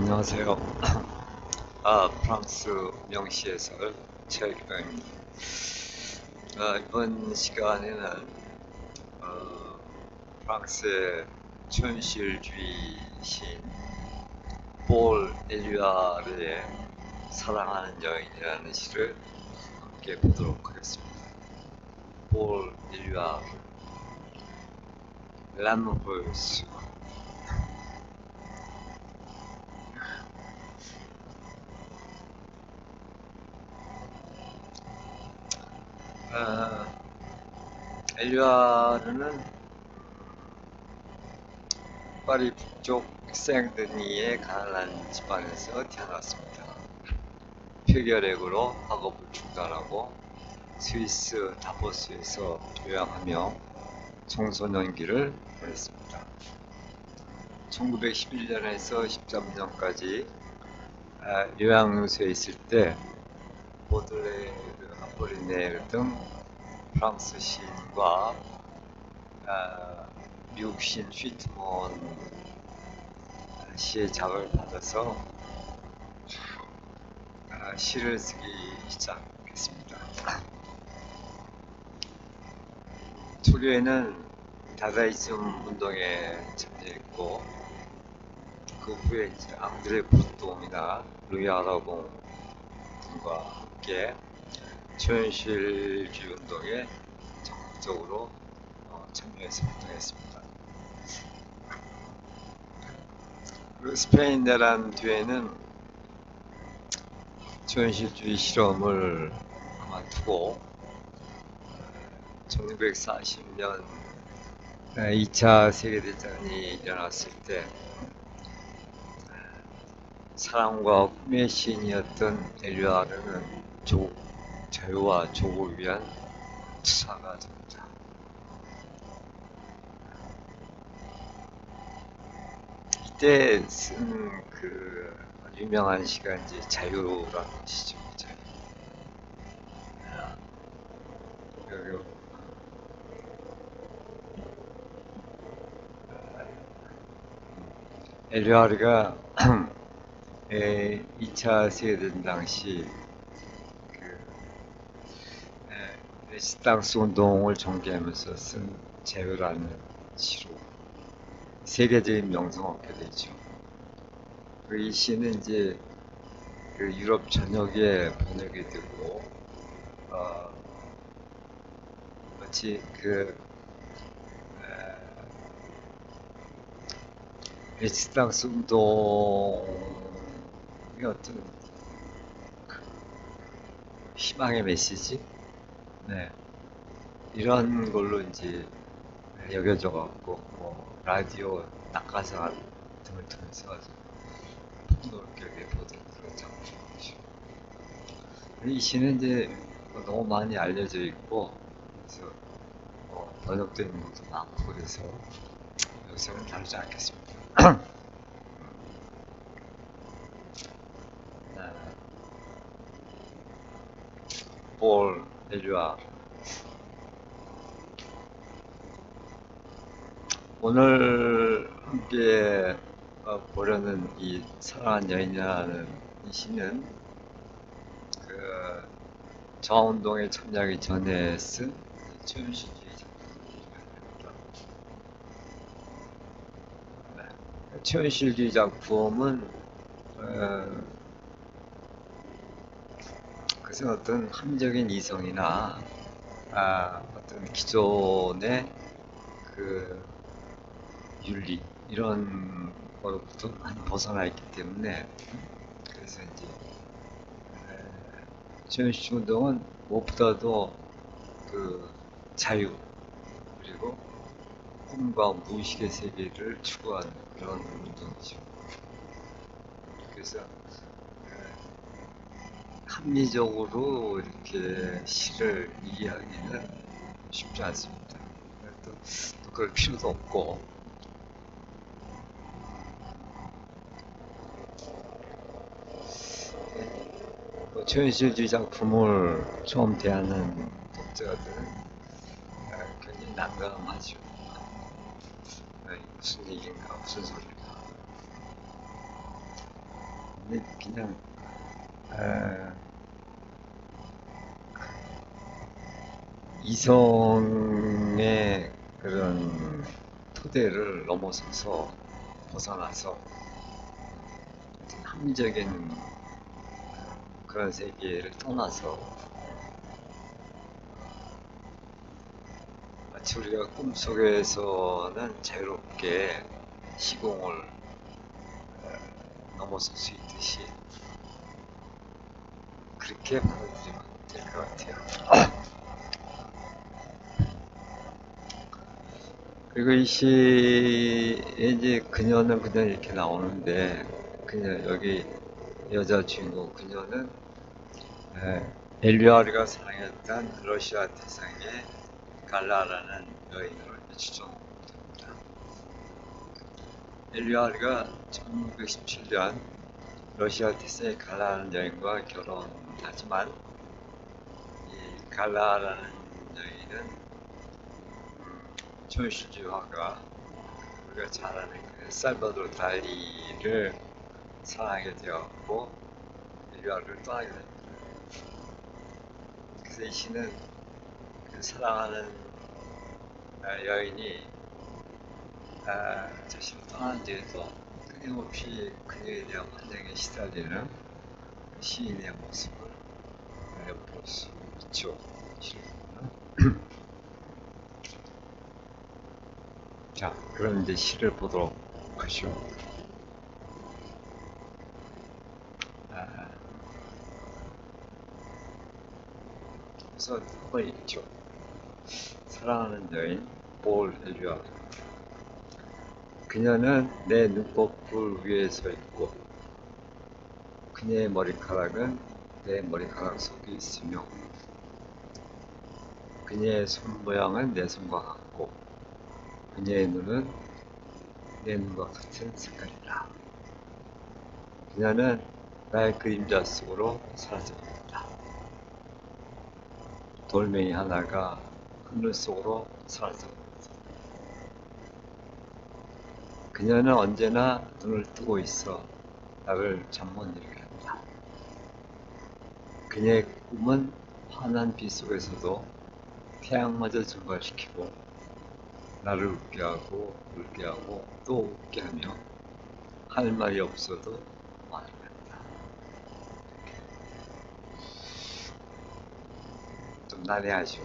안녕하세요. 아, 프랑스 명시해설 최일병입니다. 아, 이번 시간에는 어, 프랑스의 춘실주의 시인 볼 엘리아르의 사랑하는 여인이라는 시를 함께 보도록 하겠습니다. 볼 엘리아르 람 어, 엘리아르는 파리 북쪽 생드니의 가난한 집안에서 태어났습니다. 폐결핵으로 학업을 중단하고 스위스 다보스에서 요양하며 청소년기를 보냈습니다. 1911년에서 13년까지 아, 요양소에 있을 때 보들레 르, 아폴리네르 등 프랑스 시인과 아, 미국 시인 휘트먼 시의 작을 받아서 아, 시를 쓰기 시작했습니다. 초기에는 다다이즘 운동에 참여했고 그 후에 이제 앙드레 브루똥이나 루이 아라봉 등과 함께 초현실주의 운동에 적극적으로 어, 참여해서 활동했습니다. 그 스페인 내란 뒤에는 초현실주의 실험을 그만두고 1940년 2차 세계대전이 일어났을 때 사랑과 꿈의 시인이었던 엘리아르는 조, 자유와 조국을 위한 투사가 됩니다. 이때 쓴 그 유명한 시가 이제 자유라는 시죠. 자유. 여기 엘리아르가 2차 세계대전 당시 그 에, 레지스탕스 운동을 전개하면서 쓴 제외라는 시로 세계적인 명성 얻게 되죠. 그이 시는 이제 그 유럽 전역에 번역이 되고 어, 마치 그 에, 레지스탕스 운동의 어떤 그 희망의 메시지, 네 이런 걸로 이제 여겨져 갖고 뭐 라디오 낙하산 등을 통해서 아주 폭넓게 보던 그런 작품이죠. 이 시는 이제 너무 많이 알려져 있고 그래서 뭐 번역된 것도 많고 그래서 여기서는 다루지 않겠습니다. 네. 볼 엘리아 오늘 함께 어, 보려는 이 사랑한 여인이라는 이 시는 그 저항운동에 참여하기 전에 쓴 최윤시주의 작품입니다. 네. 최윤실주의 작품은 어, 그것은 어떤 합리적인 이성이나 아, 어떤 기존의 그 윤리 이런 거로부터 많이 벗어나 있기 때문에 그래서 이제 최현실 운동은 무엇보다도 그 자유 그리고 꿈과 무의식의 세계를 추구하는 그런 운동이죠. 그래서 합리적으로 이렇게 시를 이해하기는 쉽지 않습니다. 또, 또 그럴 필요도 없고 뭐 최현실주의 작품을 처음 대하는 독자들은 아, 굉장히 난감하죠. 아, 무슨 얘기인가, 무슨 소리인가. 근데 그냥 에, 이성의 그런 토대를 넘어서서 벗어나서 합리적인 그런 세계를 떠나서 마치 우리가 꿈속에서는 자유롭게 시공을 에, 넘어설 수 있듯이 그렇게 받아들이면 될 것 같아요. 그리고 이 시에 이제 그녀는 그냥 이렇게 나오는데 그녀 여기 여자 주인공 그녀는 에, 엘리아르가 사랑했던 러시아 대상의 갈라라는 여인으로 추정됩니다. 엘리아르가 1917년 러시아 대상의 갈라라는 여인과 결혼하지만 이 갈라라는 여인은 초시주화가 우리가 잘 아는 그 살바도르 달리를 사랑하게 되었고 일류아를 떠나게 됩니다. 그래서 이 시는 그 사랑하는 아, 여인이 아, 자신을 떠난 뒤에도 끊임없이 그녀에 대한 환경에 시달리는 그 시인의 모습을 엿볼 수 있죠. 시를 보면. 자, 그럼 이제 시를 보도록 하시오. 아, 우선 한번 읽죠. 사랑하는 여인 볼 엘리아. 그녀는 내 눈꺼풀 위에 서 있고 그녀의 머리카락은 내 머리카락 속에 있으며 그녀의 손 모양은 내 손과 그녀의 눈은 내 눈과 같은 색깔이라. 그녀는 나의 그림자 속으로 사라져버린다. 돌멩이 하나가 하늘 속으로 사라져버린다. 그녀는 언제나 눈을 뜨고 있어 나를 잠못 이루게 한다. 그녀의 꿈은 환한 빛 속에서도 태양마저 증발시키고 나를 웃게 하고 울게 하고 또 웃게 하며 할 말이 없어도 말을 한다. 좀 난해하죠.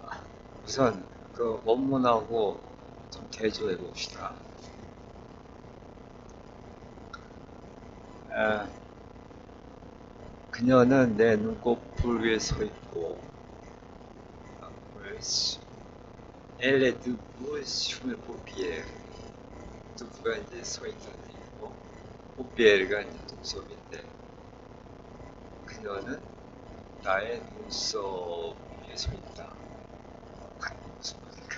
아, 우선 그 원문하고 좀 대조해 봅시다. 아, 그녀는 내 눈꺼풀 위에 서 있고, debout sur mes paupières. 두부가 이제 서 있다는 얘기고, paupières가 이제 눈썹인데, 그녀는 나의 눈썹 위에 서 있다. 무슨 말일까?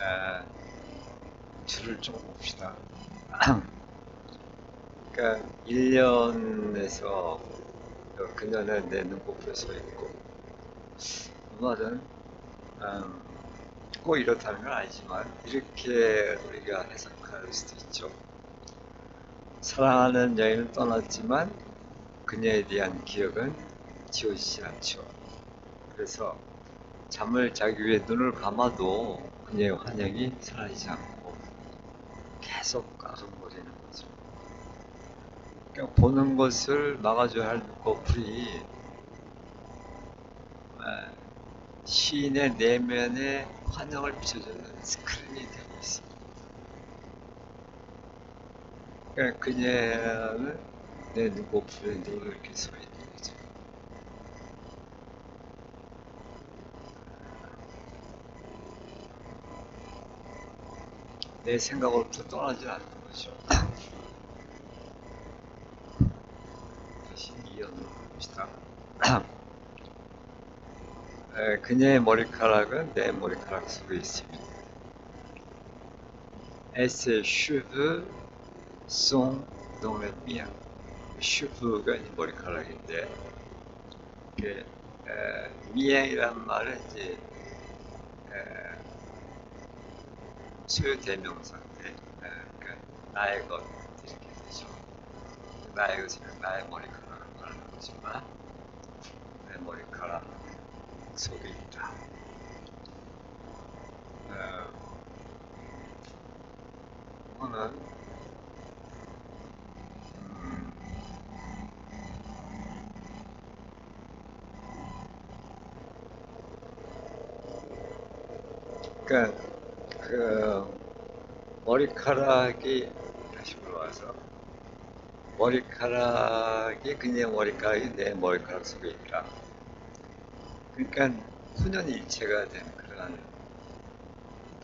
아, 줄을 좀 봅시다. 그러니까 1년에서 그녀는 내 눈꺼풀에 서 있고 그 말은 음, 꼭 이렇다는 건 아니지만 이렇게 우리가 해석할 수도 있죠. 사랑하는 여인은 떠났지만 그녀에 대한 기억은 지워지지 않죠. 그래서 잠을 자기 위해 눈을 감아도 그녀의 환영이 사라지지 않고 계속 아른거리는 거죠. 그러니까 보는 것을 막아줘야 할 눈꺼풀이 아, 시인의 내면에 환영을 비춰주는 스크린이 되고 있습니다. 그러니까 그녀는 내 눈꺼풀에 늘 이렇게 서 있는 거죠. 내 생각으로부터 떠나지 않는 거죠. 다시 이연으로 봅시다. 에, 그녀의 머리카락은 내 머리카락 속에 있습니다. Et ses cheveux sont dans les miens. 슈프가 머리카락인데 에, 미행이란 말은 이제 에, 소유 대명사인데 에, 그러니까 나의 것 이렇게 되죠. 나의 것은 나의 머리카락을 말하는 거지만 내 머리카락 속에 있다. 어, 이거는 음, 그러니까 그 머리카락이 다시 물어와서 머리카락이 그냥 머리카락이 내 머리카락 속에 있다. 그러니까 혼연일체가 된 그런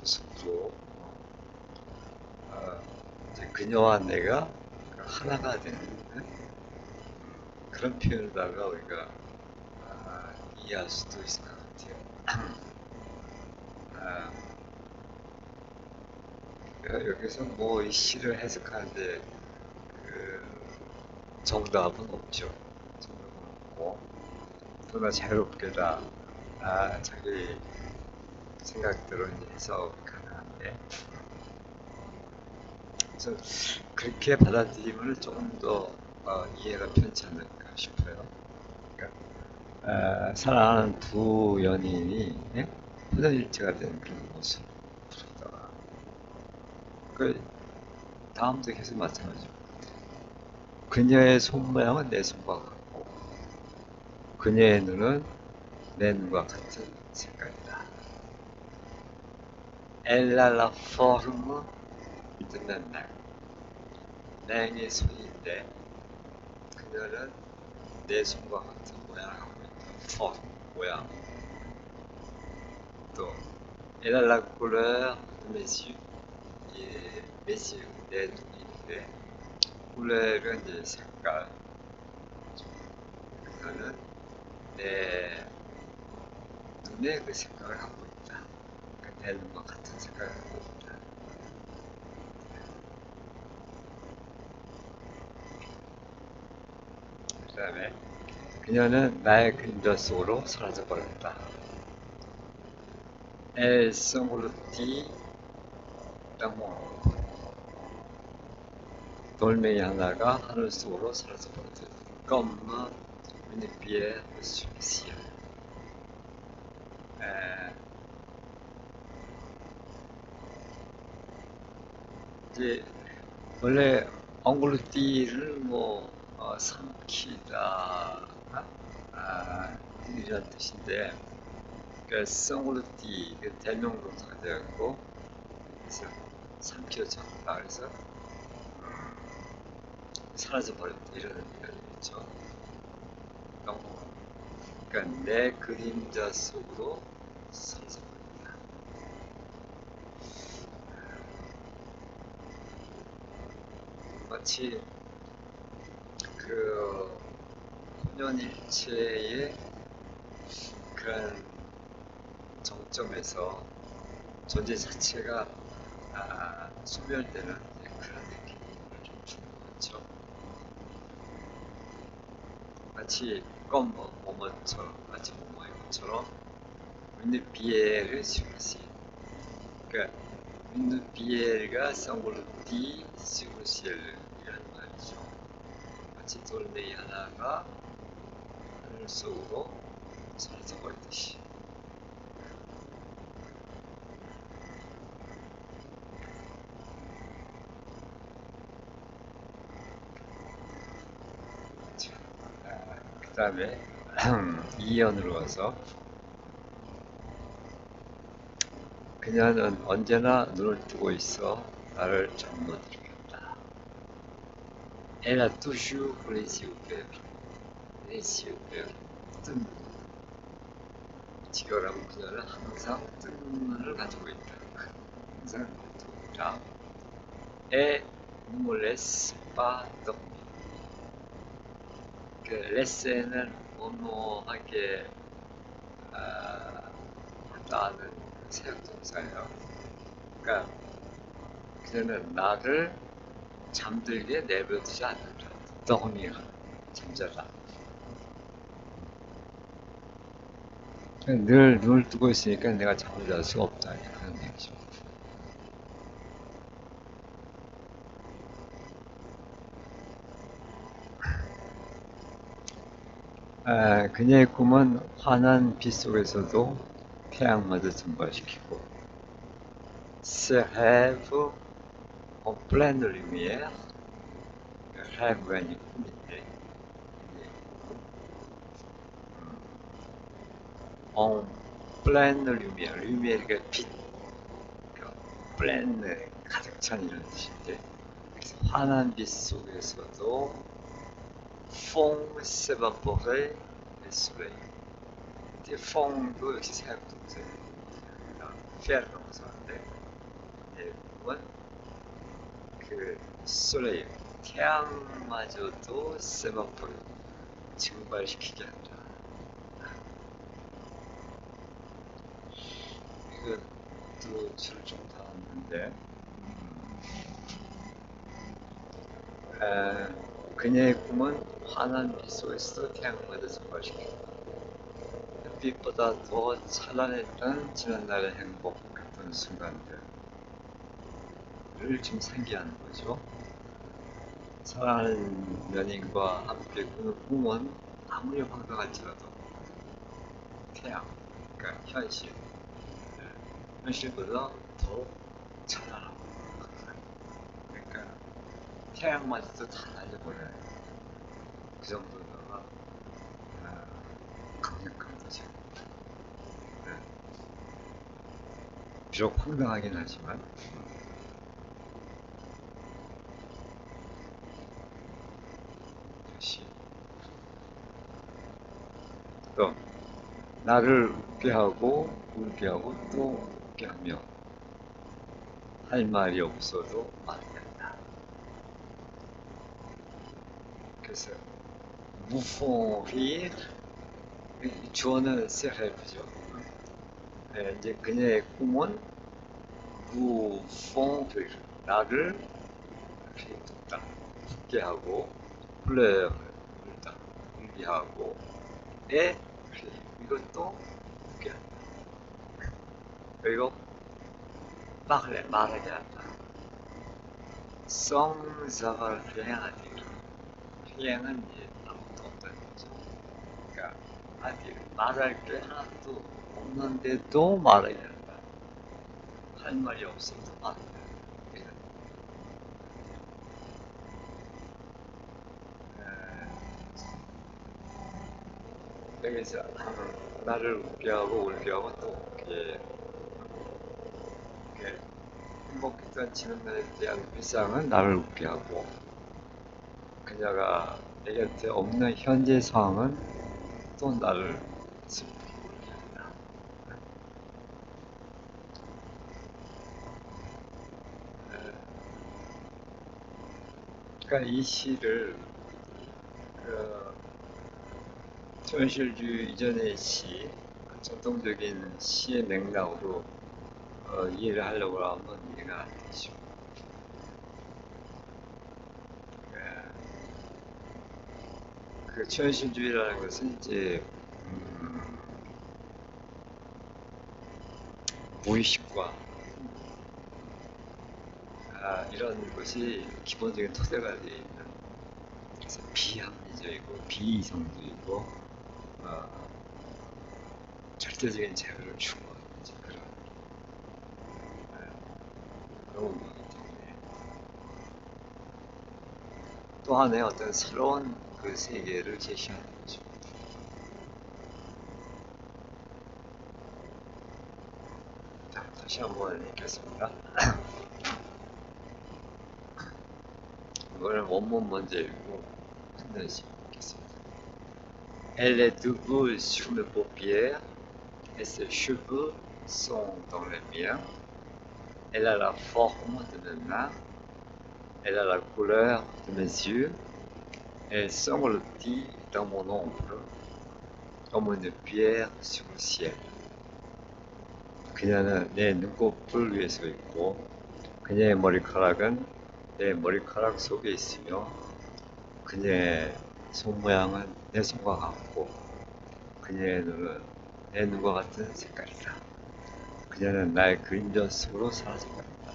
모습으로 어, 그녀와 내가 하나가 되는 그런 표현에다가 우리가 아, 이해할 수도 있을 것 같아요. 아, 그러니까 여기서 뭐이 시를 해석하는데 그 정답은 없죠. 정답은 없고 누나 자유롭게다 아, 자기 생각대로 해석 가능한데 그래서 그렇게 받아들이면 조금 더 어, 이해가 편치 않을까 싶어요. 그러니까, 아, 사랑하는 두 연인이 예? 혼연일체가 되는 그런 모습. 그 다음도 계속 마찬가지죠. 그녀의 손 모양은 내 손과 같고 그녀의 눈은 내 눈과 같은 색깔이다. Forme de ma main. 냉의 손인데 그녀는 내 손과 같은 모양을 하고 있다. form, 모양. 또 couleur de mes yeux, 내 눈인데 couleur 이제 색깔. 그녀는 내 눈의 그 색깔을 갖고 있다. 그러니까 내 눈과 같은 색깔을 갖고 있다. 그 다음에 그녀는 나의 그림자 속으로 사라져 버렸다. Elle s'engloutit mon ombre. 돌멩이 하나가 하늘 속으로 사라져 버렸다. Comme une pierre sur le ciel. 에, 이제 원래 엉글루띠를 뭐 어, 삼키다 아, 이런 뜻인데 그 썽글루띠 그 대명동사가 되었고 그래서 삼켜졌다 그래서 음, 사라져 버렸다 이런 의미가 되겠죠. 너무 그러니까 내 그림자 속으로 사라져버린다. 마치 그 혼연일체의 그런 정점에서 존재 자체가 아, 소멸되는 이제 그런 느낌을 좀 주는 것 같죠. 마치 껌 뭐, 뭐뭐처럼 마치 뭐뭐인 것처럼 le ciel. 그러니까 une pierre가 s'engloutit sur le ciel 이라는 말이죠. 마치 돌멩이 하나가 하늘 속으로 사라져 버리듯이. 그 다음에 2연으로 와서 그녀는 언제나 눈을 뜨고 있어 나를 잘못 일으켰다. Elle a toujours les yeux ouverts. Les yeux ouverts. 뜬 눈. 지겨라면 그녀는 항상 뜬 눈을 가지고 있다. 항상 뜨고 있다. Et ne me laisse pas dormir. 그 레슨은 뭐뭐하게 아, 한다는 사역동사예요. 그러니까 그녀는 나를 잠들게 내버려두지 않는다. dormir, 잠자라. 늘 눈을 뜨고 있으니까 내가 잠을 잘 수가 없다. 그런 얘기죠. 아, 그녀의 꿈은 환한 빛 속에서도 태양마저 증발시키고 Se rêve en pleine lumière rêve가 이제 꿈인데 en pleine lumière lumière가 빛 pleine 가득 찬 이런 뜻인데 환한 빛 속에서도 fond s'évaporer le soleil 이제 fond도 역시 사역동사예요. faire 동사인데 예, 그건 그 소레일 태양마저도 세마포를 증발시키게 한다. 이것도 줄을 좀 달았는데. 에, 그녀의 꿈은 환한 빛 속에서도 태양마저 증발시킨다. 햇빛보다 더 찬란했던 지난날의 행복 같은 순간들 를 지금 상기하는 거죠. 사랑하는 연인과 함께 꾸는 꿈은 아무리 황당할지라도 태양, 그러니까 현실, 네, 현실보다 더 찬란하고 그러니까 태양마저도 다 날려버려요. 그 정도가 아, 강력한 거죠. 네. 비록 황당하긴 하지만 다시 또 나를 웃게 하고 울게 하고 또 웃게 하며 할 말이 없어도 말한다. 그래서 무폰 rire 이 주어는 세레프죠. 네, 이제 그녀의 꿈은 무폰 rire 나를 이렇게 웃다 웃게 하고 플레어 울다 울게 하고 에 이것도 웃게 한다. 그리고 parler 말하게 한다. sans avoir rien à dire. rien은 이제 아무것도 없다는 거죠. 그러니까 아직 말할 게 하나도 없는데도 말하게 한다. 할 말이 없어도. 이런. 에, 여기서 음, 나를 웃게 하고 울게 하고 또 웃게 이렇게 행복했던 지난날에 대한 일상은 나를 웃게 하고 그녀가 내 곁에 없는 현재 상황은 또 나를 그러니까 이 시를 그 현실주의 이전의 시, 그 전통적인 시의 맥락으로 어, 이해를 하려고 하면 이해가 안 되죠. 그, 그 현실주의라는 것은 이제 음, 무의식과 아, 이런 것이 기본적인 토대가 되어 있는 그래서 비합리적이고 비이성적이고 어, 절대적인 자유를 추구하는 그런 네, 그런 거기 때문에. 또 하나의 어떤 새로운 그 세계를 제시하는 거죠. 자, 다시 한번 읽겠습니다. 이거는 원문 먼저 읽고 한 단씩 읽겠습니다. Elle est debout sur mes paupières et ses cheveux sont dans les miens. Elle a la forme de mes mains. Elle a la couleur de mes yeux. Elle s'engloutit dans mon ombre comme une pierre sur le ciel. 그녀는 내 눈곱을 위에 서 있고 그녀의 머리카락은 내 머리카락 속에 있으며 그녀의 손 모양은 내 손과 같고 그녀의 눈은 내 눈과 같은 색깔이다. 그녀는 나의 그림자 속으로 사라져버렸다.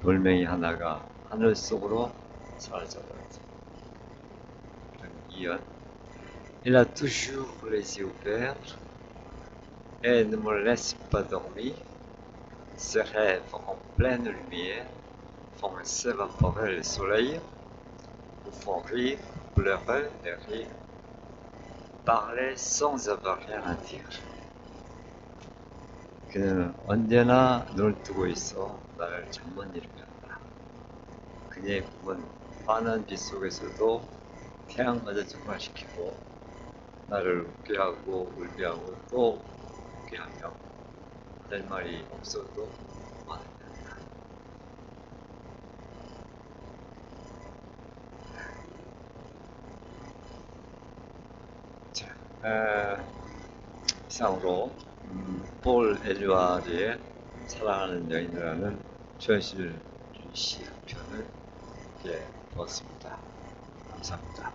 돌멩이 하나가 하늘 속으로 사라져버렸다. 이연 Il a toujours les yeux ouverts et ne me laisse pas dormir. Ses rêves en pleine lumière font s'évaporer le soleil, nous font rire, pleurer et rire, parler sans avoir rien à dire. 그녀는 언제나 눈을 뜨고 있어 나를 잠만 이루게 한다. 그녀의 꿈은 환한 빛 속에서도 태양마저 증발시키고 나를 웃게 하고 울게 하고 또 웃게 하며 할 말이 없어도 한다. 자, 에, 이상으로 음, 폴 엘리와드의 사랑하는 여인이라는 최실 씨 편을 이렇게 보았습니다. 감사합니다.